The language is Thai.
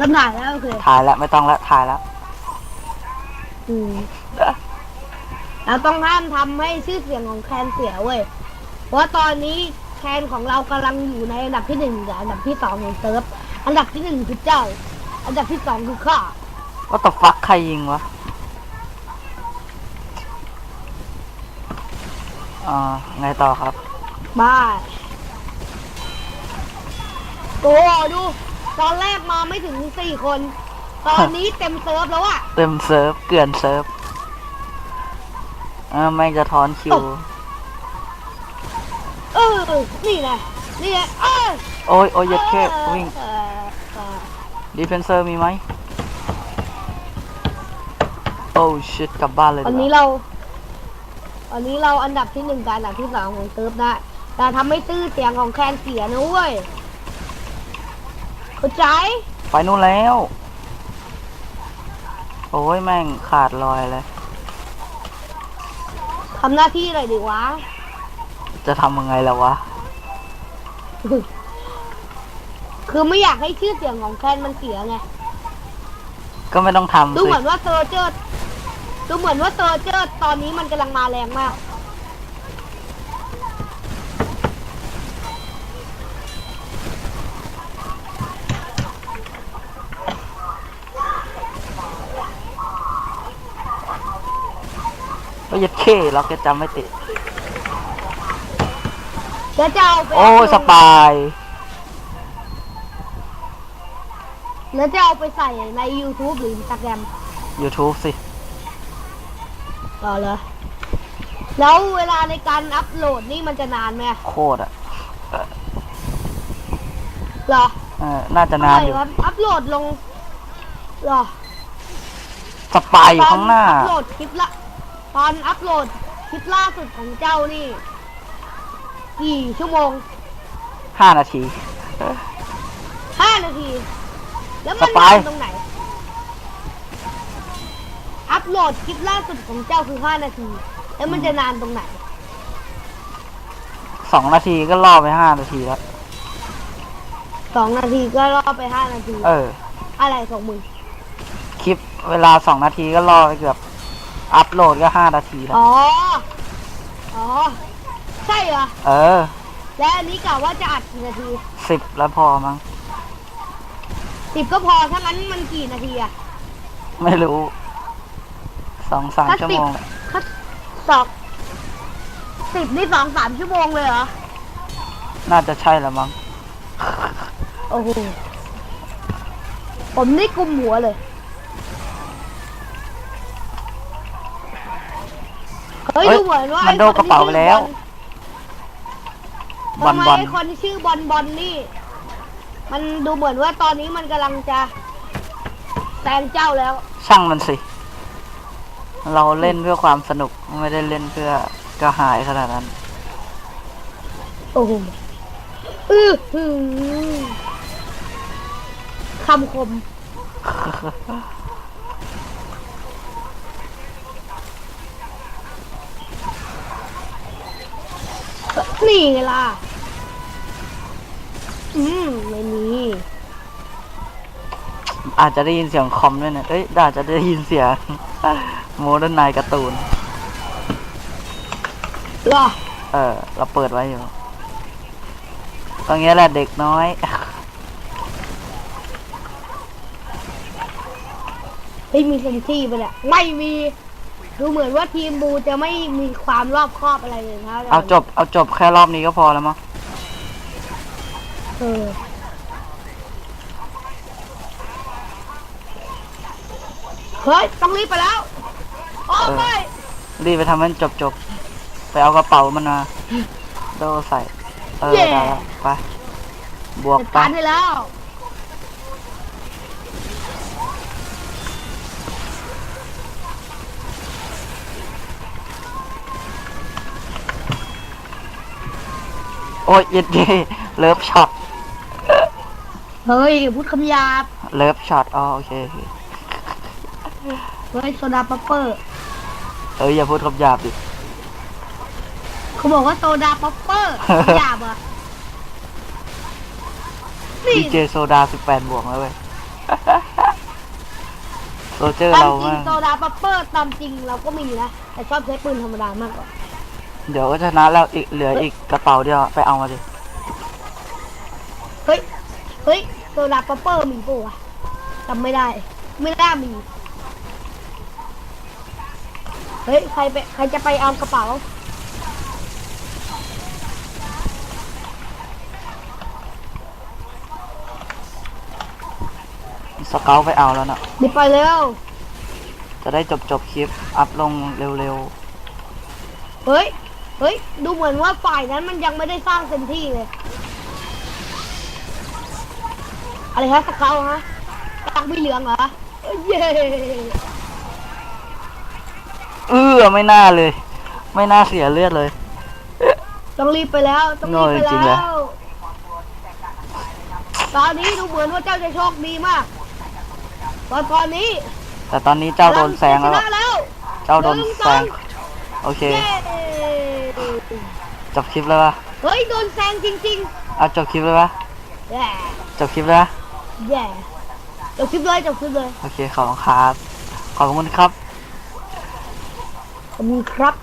ลำถ่ายแล้วโอเคถ่ายแล้วไม่ต้องละถ่ายแล้วอืมเราต้องห้ามทำให้ชื่อเสียงของแคนเสียเว้ย เพราะว่าตอนนี้แคนของเรากำลังอยู่ในอันดับที่หนึ่งกับอันดับที่สองของเซิร์ฟ อันดับที่หนึ่งคือเจ้า อันดับที่สองคือข้าว่าต่ฟักใครยิงวะอ่าไงต่อครับบายโอ้ดู ตอนแรกมาไม่ถึงสี่คน ตอนนี้เต็มเซิร์ฟแล้วอะเต็มเซิร์ฟเกลื่อนเซิร์ฟอ่าไม่งจะทอนคิว เออ นี่ไงนี่ไงเออโอ้ยโอ้ยเหยัดแค่วิ่งเออเออดีเฟนเซอร์มีไหมโอ้ชิตกลับบ้านเลยวันดีนี้กว่าเราวันนี้เราอันดับที่หนึ่งกับอันดับที่สองของเซิร์ฟนะแต่ทำให้ชื่อเสียงของแคนเสียนะเว้ย เข้าใจไปนู่นแล้ว โอ้ยแม่งขาดลอยเลย ทำหน้าที่หน่อยดิวะ จะทำยังไงล่ะวะ คือไม่อยากให้ชื่อเสียงของแคนมันเสียไง ก็ไม่ต้องทำดูสิ เหมือนว่าเซอร์เจอร์ดูเหมือนว่าเซอร์เจอร์ตอนนี้มันกำลังมาแรงมาก โอ้ยเหยัดเข้เราแกจำไม่ติดแล้วจะเอาไปโอ้ยสปาย แล้วจะเอาไปใส่ใน YouTube หรือ Instagram YouTube สิ ต่อเลย แล้วเวลาในการอัพโหลดนี่มันจะนานไหมโคตรอะเหรอเออน่าจะนานอยู่ทำไมวะอัพโหลดลงเหรอสปายอยู่ข้างหน้าตอนอัพโหลดคลิปละ ตอนอัพโหลดคลิปล่าสุดของเจ้านี่ กี่ชั่วโมงห้านาที ห้านาที แล้วมันสปายนานตรงไหน อัพโหลดคลิปล่าสุดของเจ้าคือห้านาที แล้วมันจะนานตรงไหน สองนาทีก็ล่อไปห้านาทีแล้ว สองนาทีก็รอไปห้านาที เออ อะไรของมึง คลิปเวลาสองนาทีก็ล่อไปเกือบ อัพโหลดก็ห้านาทีแล้ว อ๋อ อ๋อ ใช่เหรอ เออ และอันนี้กะว่าจะอัดกี่นาทีสิบแล้วพอมั้ง สิบก็พอถ้างั้นมันกี่นาทีอะไม่รู้ สองสามถ้าชั่วสิโมบง ถ้าสองสิบนี่สองสามชั่วโมงเลยเหรอ น่าจะใช่ละมั้ง โอ้โห ผมนี่กุมหัวเลย เฮ้ยเฮ้ยดูเหมือนว่ามันโดนกระเป๋าไปแล้ว บอลทำไมบอลไอ้คนที่ชื่อบอลบอลนี่ มันดูเหมือนว่าตอนนี้มันกำลังจะแซงเจ้าแล้ว ช่างมันสิ เราเล่นเพื่อความสนุกไม่ได้เล่นเพื่อกระหายขนาดนั้น โอ้โหอือหือคำคม นี่ไงล่ะ อืมไม่มีอาจจะได้ยินเสียงคอมด้วยนะเอ้ยอาจจะได้ยินเสียง โมเดิร์นไนการ์ตูน เหรอเออ เราเปิดไว้อยู่ ตรงนี้แหละเด็กน้อย เฮ้ยมีเซนที่ปะเนี่ยไม่มี ดูเหมือนว่าทีมบูจะไม่มีความรอบคอบอะไรเลยนะเอาจบเอาจบแค่รอบนี้ก็พอแล้วมั้งเออเฮ้ยต้องรีบไปแล้วโอ้เออไม่รีบไปทำให้มันจบจบไปเอากระเป๋ามันมาโดใส่ เออได้แล้วไป บวกจัดไปการไปแล้ว โอ้ยเย็ดเย่เลิฟช็อต เฮ้ยพูดคำหยาบเลิฟช็อต อ๋อโอเคโอเคเฮ้ยโซดาป๊อปเปอร์ เอ้ยอย่าพูดคำหยาบดิ เขาบอกว่าโซดาป๊อปเปอร์คำหยาบเหรอะนี่ดีเจโซดาสิบแปดบวกแล้วเว้ยโซเจอร์ตามเราจริมางกโซดาปัปเปอร์ตามจริงเราก็มีนะแต่ชอบใช้ปืนธรรมดามากกว่า เดี๋ยวก็ชนะแล้วอีกเหลืออีกกระเป๋าเดียวไปเอามาดิเฮ้ย เฮ้ยโซดาปัปเปอร์มีปะวะจำไม่ได้ ไม่น่ามี เฮ้ย ใครไปใครจะไปเอากระเป๋า สเกลไปเอาแล้วนะดิไปเร็ว จะได้จบจบคลิป อัพลงเร็วเฮ้ย เฮ้ย ดูเหมือนว่าฝ่ายนั้นมันยังไม่ได้สร้างเต็มที่เลย อะไรฮะสเกลฮะตักไม่เหลืองเหรอเอ้ยเย้ๆเออไม่น่าเลย ไม่น่าเสียเลือดเลย ต้องรีบไปแล้ว ต้องรีบไปโง่จริงๆเลแล้ยวตอนนี้ดูเหมือนว่าเจ้าจะโชคดีมากตอนตอนนี้ แต่ตอนนี้เจ้าโดนแซงแล้วชนะแล้วเจ้าโดนหงแซง โอเคเย้ จบคลิปแล้วปะเฮ้ยโดนแซงจริงเอาจบคลิปเลยปะๆแย่จบคลิปเลยปะแย่จบคลิปเลยจบคลิปเลยโอเคขอบคุณครับ ขอบคุณครับ ขอบคุณครับ